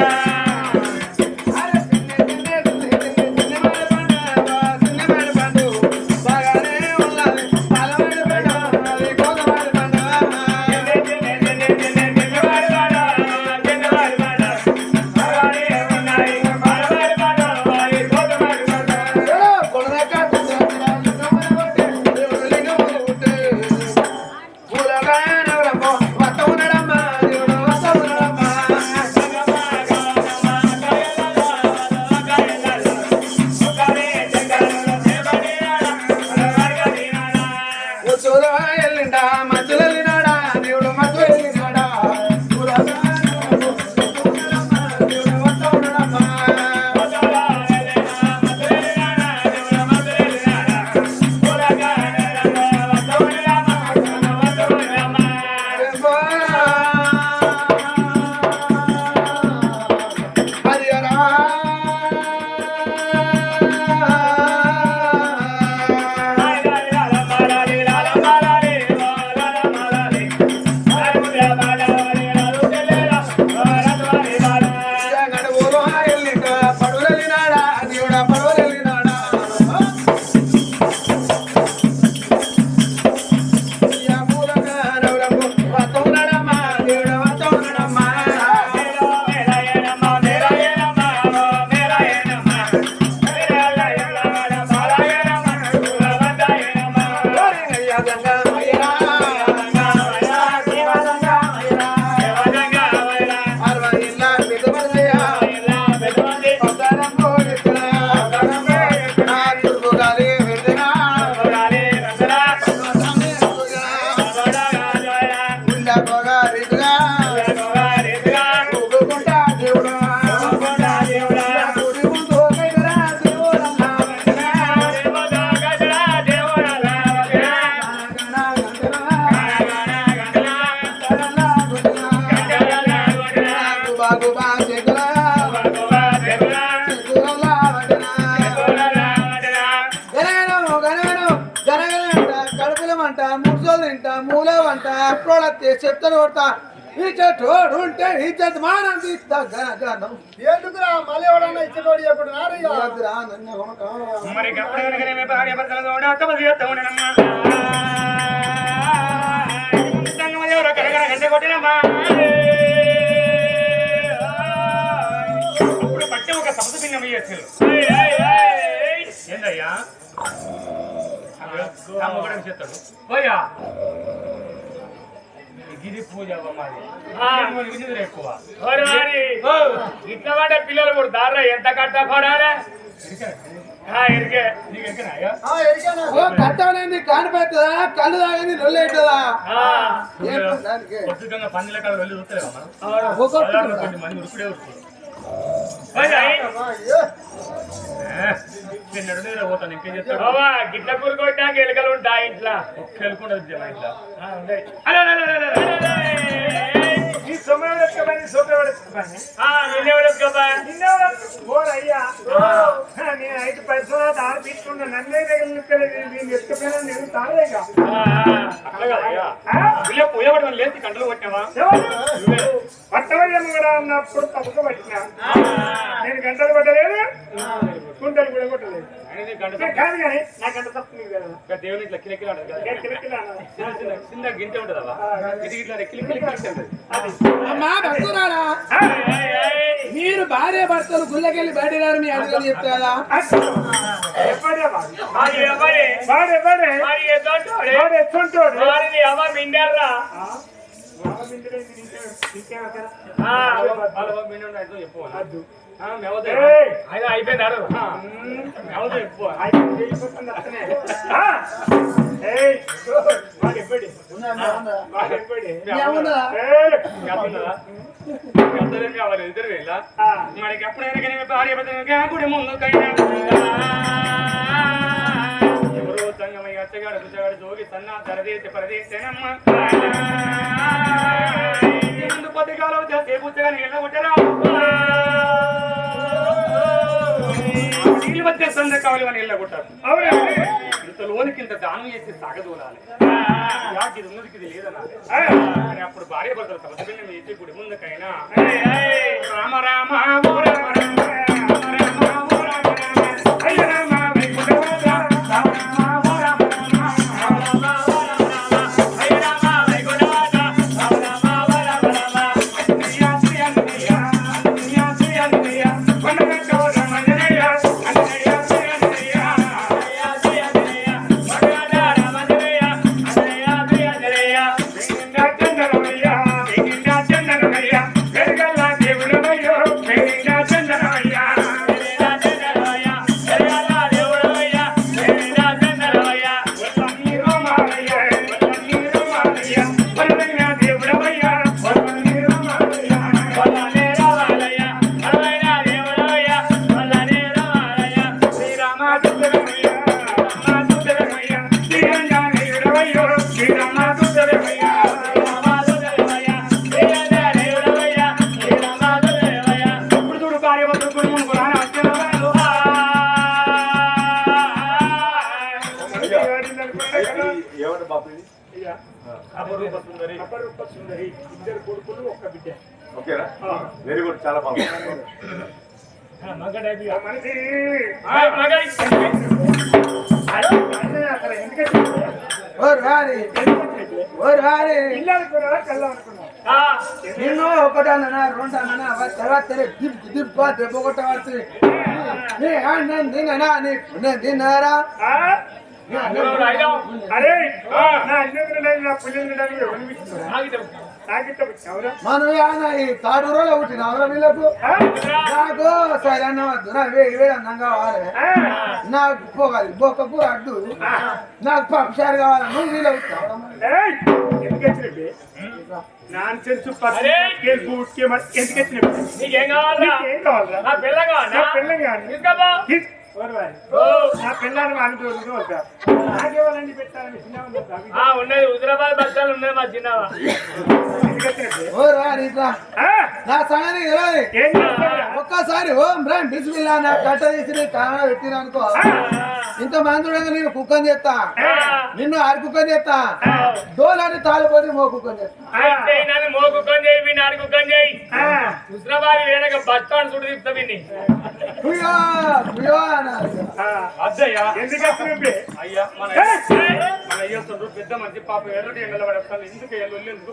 Yeah. కడుపులమంట ముసలు తింట మూలవంట అప్రోడత్తే చెప్తాను కొడతా. ఈ చెట్టు ఉంటే ఈ చెట్టు మానం తీస్తా గనగనం ఎందుకురా? మళ్ళీ ఎవడన్నా ఇచ్చేటోడు నారయ్య వద్దురా, నన్ను కొనక. మరి గప్పనగనగనే మే భార్య భర్తల తోడ తపసి చేస్తావునమ్మా సంగమ ఎవరో కరగర గంట కొట్టినమ్మా. ఒక సపద భిన్నం చేస్తారు ఏందయ్యా? అమ్మగడం చేస్తాడు పోయా. గిరి పూజ మాది వినిదురు ఎక్కువ. ఓ, ఇట్లా వాడే పిల్లలు కూడా దారా ఎంత ఎరికానా? ఓ కట్టవనేది కానిపెట్టదా కళ్ళు ఏం దానికి? పొద్దుగంగా పందిల కాడ చూస్తలేవా మనం? మంది ఉరుకుడే నడునేరా పోతాను ఇంకేం చెప్తాడు బాబా గిట్ల కూరుకోవడానికి ఎలుకలు ఉంటాయి ఇంట్లో. ఒక్క వెళ్ళకుండా మా ఇంట్లో. నిన్నేవాడు ఎత్తుకోపా? నిన్నెవడు ఎత్తు- ఓ అయ్యా. ఆ, నేను ఐదు పైసలు దారి తీసుకున్నా. నన్నే తగిలించలేదు నేను ఎత్తుకుపోయినా నేను పుయ్య పట్టుకొని లేచి కంటలు కొట్టినావా? పట్టవయ్యమ్మ కూడా ఉన్నప్పుడు తప్పుకు పట్టినా. నేను గంటలు కొట్టలేదు. కుంటలు కూడా కొట్టలేదు. కాదు కానీ నా గంట తప్పు నీకు కదా. ఇంకా దేవుని ఇట్లా. చిన్న ఇది ఇట్లా కిలి కిలి అమ్మా మీరు భార్య భర్తలు గుళ్ళకెళ్ళి బయటరారు మీ అడుగులు చెప్తారా? ఎవరే ఎవరు? ఇద్దరేం కావాలి ఇద్దరు వెళ్ళా ఆ. మనకి ఎప్పుడైనా కానీ భార్య భర్తగా కూడా ముందు కైనా మచ్చగాడు గుచ్చగాడు జోగి సన్న దరదేశ ప్రదేశనమ్మ. ముందు కొద్ది కాలం చేస్తే బుచ్చగా నీళ్ళ కొట్టరా. నీళ్ళు వచ్చే సంద కావాలి అని నీళ్ళ కొట్టారు. అవునా? ఇంతలోనికి ఇంత దానం చేసి సాగదూలాలి. ఇది ఉన్నదికి లేదనాలి. అప్పుడు భార్య భర్తలు సమస్యలు చేసి గుడి ముందుకైనా రామ రామ రామ రామ రామ రామ. నిన్ను ఒకటన్నా రెండన్నా తర్వాత దిప్ దిప్ దెబ్బ కొట్టవచ్చు నీ అన్నం తిననా నీ తిన్నారా? అరే నా మనం ఏమన్నా ఈ తాడూరులో పుట్టిన అవర వీళ్ళకు? నాకు సరే అన్నం వద్దు నాకు వేడి వేడి అన్నం కావాలి? నాకు పోగాలి బొక్కకు అడ్డు నాకు పప్పుసారి కావాలి? నువ్వు వీళ్ళు ఎందుకు నా పెట్టాలని చిన్న హుజరాబాద్ బస్టాలు ఉన్నది మా? నా సంగతి తెలియదు? ఒక్కసారి ఓం బ్రాం బిస్మిల్లా నా కట్ట తీసి నీ పెట్టిన అనుకో. ఇంత మందుడంగా నేను కుక్కని చేస్తా. నిన్ను ఆరు కుక్కని చేస్తా. దోలాని తాళిపోతే మో కుక్కని చేస్తా. చేయి చేయి ఆ. హుజరాబాద్ వెనక బస్ స్టాండ్ చుట్టూ తిప్పుతా ఆ. అద్దయ్యా ఎందుకు అయ్యా మన! మన అయ్యేస్తుండ్రు పెద్ద మంచి పాప ఎర్రటి ఎండలో పడతాను ఎందుకు ఎల్లు ఎందుకు!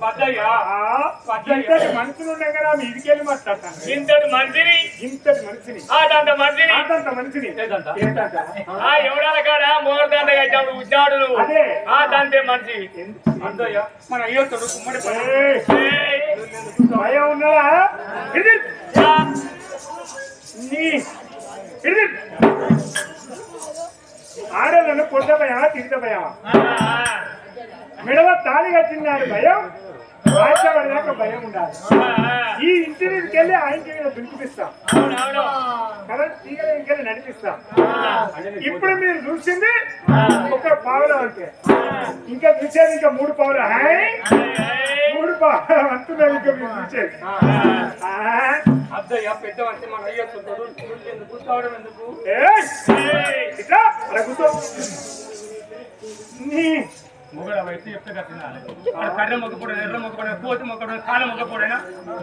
పద్దయ్యా ఇంతటి మనుషులు ఉన్నాయి కదా మీ ఇదికెళ్ళి మాట్లాడతాను ఇంతటి మంచిని ఇంతటి మనిషిని ఆటంత మనిషిని ఏదంట? ఏంటంట? ఆ ఎవడాల కాడ మోరదండ కట్టాడు నువ్వు అదే. ఆ తంతే మనిషి ఎందుకు? అద్దయ్యా మన అయ్యేస్తుండ్రు గుమ్మడి పని. భయం ఉన్నదా? ఇది ఆ, నీ ఇది ఆడలను కొట్ట భయమా మిడవ తాళి కట్టినాడు భయం. రాష్ట్రపడినాక భయం ఉండాలి. ఈ ఇంటి మీదకి వెళ్ళి ఆ ఇంటి మీద అవునవును కదా తీగల ఇంకెళ్ళి నడిపిస్తాం. ఇప్పుడు మీరు చూసింది ఒక పావుల అంతే. ఇంకా చూసేది ఇంకా మూడు పావులు. హాయ్ మూడు పావులు అంటున్నారు ఇంకా మీరు చూసేది. అద్దయ్యా పెద్ద మన అయ్యేస్తుంటాడు ఎందుకు కూర్చోవడం ఎందుకు? అలా కూర్చో. నీ మొగడు వయసు చెప్తే కట్టినాలి కర్ర మొక్కపోయిన ఎర్ర మొక్కపోయిన కోతి మొక్కపోయిన కాళ్ళ మొక్కపోయినా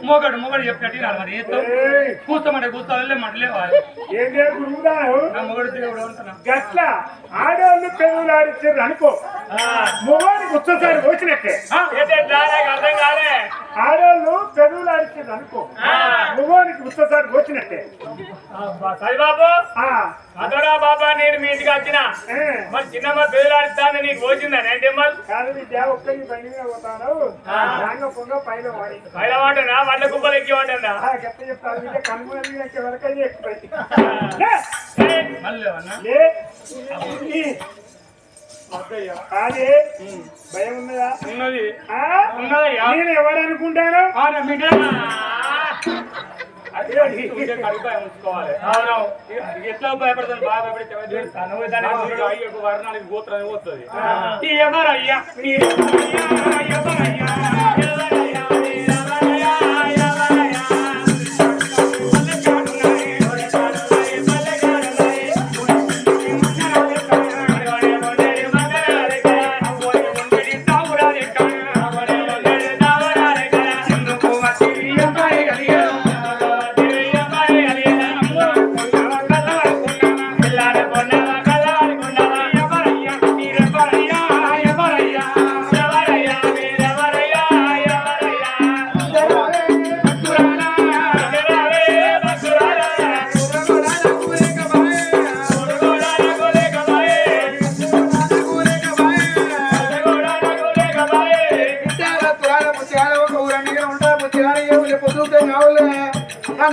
మొగడు మొగడు చెప్పినట్టు వినాలి మరి. ఏతో ఏయ్! కూర్చోమంటే కూర్చోవాలి మంటలేవు ఏం లేదు గురువుగారు నా మొగడు గట్ల ఆడవాళ్ళు పెదవులు ఆడిచ్చారు అనుకో. మొగానికి వచ్చేసారి వచ్చినట్టే. అర్థం కాలే. ఆడవాళ్ళు పెదవులు ఆడిచ్చారు అనుకో. మొగానికి వచ్చేసారి వచ్చినట్టే. సరిబాబు ఆ, అదరా బాబా నేను మీ ఇంటికి వచ్చిన. మరి చిన్నమ్మ బెదిలాడుతాను నీకు వచ్చిందా నేను టెంబల్ కాదు విద్య ఒక్కరి బండి మీద పోతాను. రాంగ పొంగ పైన వాడి. పైన ఎక్కి గట్ట చెప్తాను విద్య ఎక్కే వరకు అదే భయం ఉన్నదా? ఉన్నది. ఆ? ఉన్నదయ్యా. నేను ఎవరనుకుంటాను? ఆ, నా బిడ్డ. ఉంచుకోవాలి. ఎట్లా భయపడతాను బాగా భయపడితే వర్ణానికి గోత్రానికి పోతుంది? ఎవరయ్యా?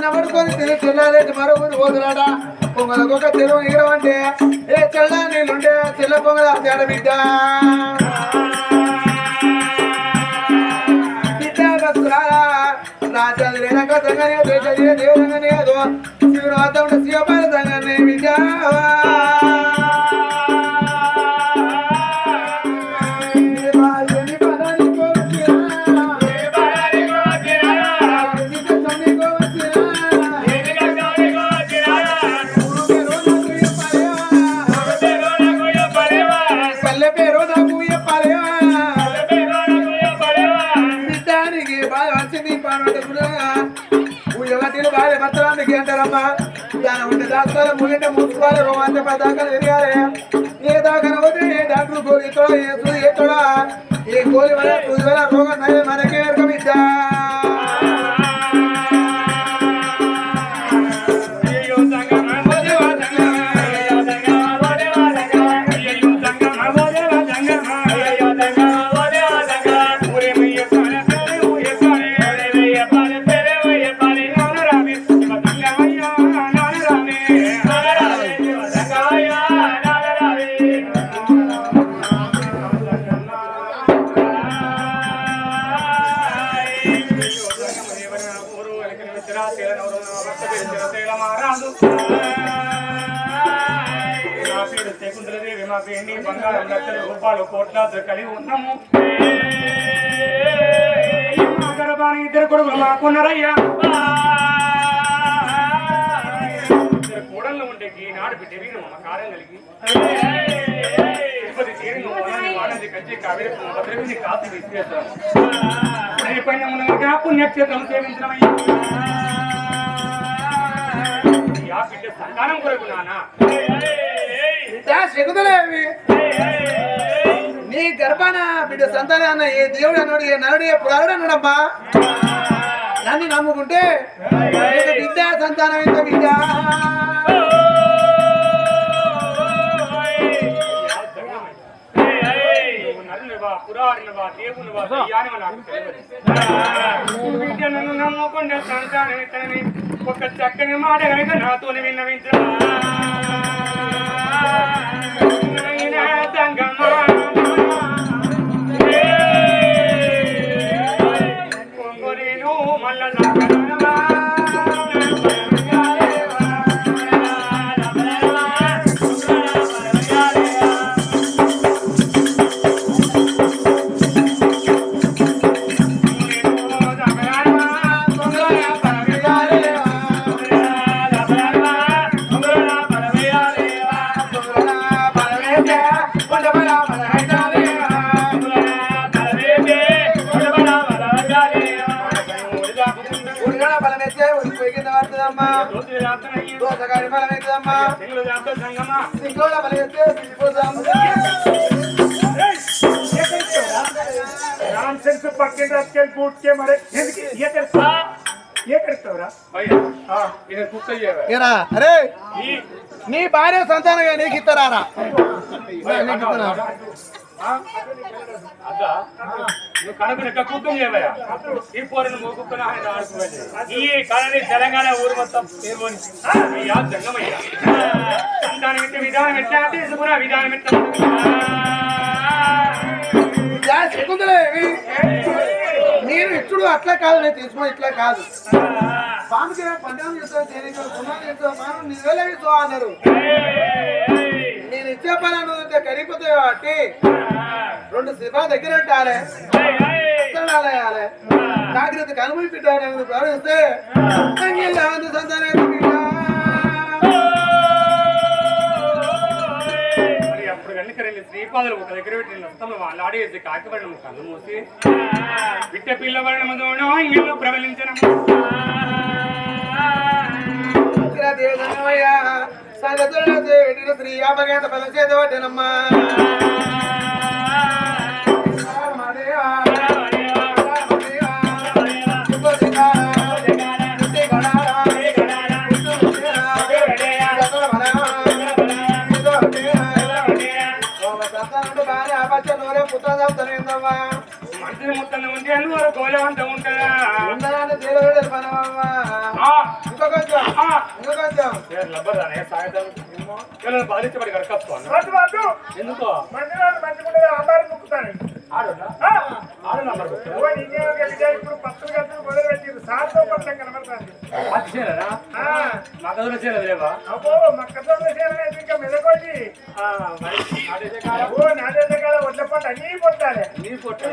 పడుకొని తిరిగి తెల్లారేది మరో ఊరు పోదురాడా? పొంగలకొక తెరువు నీరు ఏ తెల్ల నీళ్ళుంటే తెల్ల పొంగల తేడ బిడ్డ. బిడ్డ లేనక శివుడు శివపాల దాస్తాలు ముగింటే రోమాంచ పతాకాలు బంగారం లక్షల రూపాయలు కోట్లాది కలిగి ఉన్నాము మా గర్భాన్ని ఇద్దరు కొడుకులు మాకున్నారయ్యా ఇద్దరు కోడళ్ళు ఉంటే ఈనాడు బిడ్డ వీరు మమకారం కలిగి తిరుపతి తీరిన వనాన్ని వాడంది కంచి కావేరి భద్రవిని కాపు విశ్వేశ్వరం పైన ఉన్నగా పుణ్యక్షేత్రం సేవించడమయ్యా యా బిడ్డ సంతానం కొరకు నానా శకుతలేవి నీ గర్భాన బిడ్డ సంతానం అన్న ఏ దేవుడు అన్నాడు ఏ నరుడు ఏ పురాడు అన్నాడమ్మా నన్ను నమ్ముకుంటే బిడ్డ సంతానం ఎంత బిడ్డ? పురాణవా నమ్ముకుంటే సంతానం ఇతని ఒక చక్కని మాట కనుక నాతో విన్నవించరా నాయనా దోసగాడి బలం అవుతుందమ్మా ఇంట్లో బలం వేస్తే తిరిగిపోతాం నాన్ సెన్స్ పక్కన రక్కెళ్ళి కూట్కే మరి ఎందుకు ఏ తెలుసా ఏ కడతావురా ఏరా అరే నీ భార్య సంతానంగా నీకు ఇస్తారా? ఈ కళని తెలంగాణ ఊరు మొత్తం పేర్కొని అయ్యా జంగమయ్య. సంతానం ఎట్టే విధానం ఎట్లా తీసుకున్న విధానం ఎట్లా? నేను ఇచ్చుడు అట్లా కాదు నేను తీసుకుని ఇట్లా కాదు. స్వామికి పంచాంగం పునాలు చేస్తావు మనం నిజలే ఇస్తావు అన్నారు. నేను ఇచ్చే పని అన్నది కరిగిపోతాయి కాబట్టి రెండు శివా దగ్గర పెట్టాలి వేయాలి జాగ్రత్త కనుమని పెట్టాలి ప్రారంభిస్తే సంతానం మరి అప్పుడు కనుక రెండు శ్రీపాదులు ఒక దగ్గర పెట్టి నష్టంలో వాళ్ళు ఆడేసి కాకిపడము కళ్ళు మూసి బిడ్డ పిల్లవాడిన మధువును ఇంగిల్లో ప్రబలించడం దేవయ్యా సంగతుల్లో దేవుడిని శ్రీ అపగేత పల చేత పట్టినమ్మా మంత్రి మొత్తం ఉంటే గోళవంత ఉంటుందా ఆ, ఆ. పేరు లబ్బర్దానే సాయంత్రం పిల్లలు బాధించబడి వద్దు ఎందుకో మంది వాళ్ళు మంచిగా అమ్మారు ముక్కుతాను నంబర్ ఇప్పుడు పత్తులు గంటలు మొదలు పెట్టింది సాయంత్రం పట్టం కనబడుతుంది అది చేయలేదా ఆ, మా కథలో చేయలేదు లేవా అబ్బో మక్కతో చేయాలని ఇంకా మెదకొచ్చి ఓ నాదే కాడ వడ్ల పంట అన్నీ పొట్టాలి నీ పొట్టు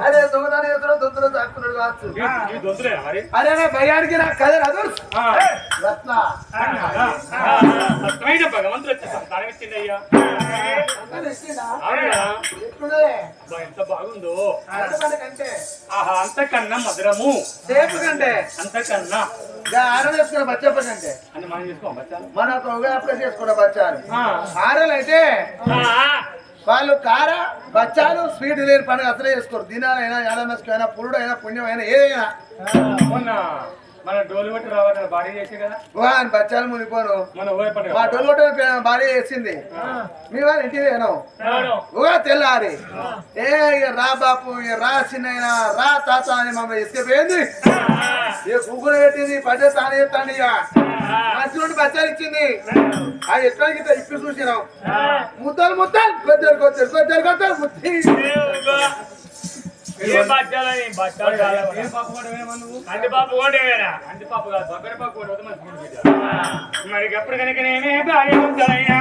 అరే దొంగదాని ఎదురు దొంగలు దాక్కున్నాడు కావచ్చు అరే నా భయానికి నా కథ రాదు. రత్న భగవంతుడు ఎంత బాగుందో ఆహా అంతకన్నా మధురము సేపు కంటే అంతకన్నా వేసుకున్న బచ్చప్ప కంటే అని మనం చేసుకోం బచ్చాలు మనకు ఒక చేసుకున్న బచ్చాలు ఆ. ఆరలు అయితే వాళ్ళు కార బచ్చాలు స్వీట్ లేని పండుగ అసలే చేసుకోరు. దినాలైనా యాదమస్కైనా పురుడు అయినా ఏదైనా. మొన్న మన డోలు కొట్టి రావాలని భారీ చేసే కదా? వాని బచ్చాలు మునిపోను మన మా డొల్గొట్ట భార్య వేసింది మీ వారి ఇంటికి వేను ఉగా తెల్లారి. ఏ రా బాపు రా చిన్నైనా రా తాత అని మమ్మల్ని ఇసుకపోయింది ఇక కుక్కులు పెట్టింది పడ్డ తాను చెప్తాను ఇక. మంచి నుండి బచ్చాలు ఇచ్చింది. అది ఎట్లా గిట్ట ఇప్పి చూసినాం ముద్దలు ముద్దలు కొద్దరు కొద్దరు కొద్దరు కొద్దరు ముద్ది. ఏ వేయమా నువ్వు? అంటి పాప కూడా వేరా అంటి పాప కాదు బొగ్గర పాప బిడ్డ. మరి ఎప్పుడు కనుక నేనే భార్య ఉంటానయ్యా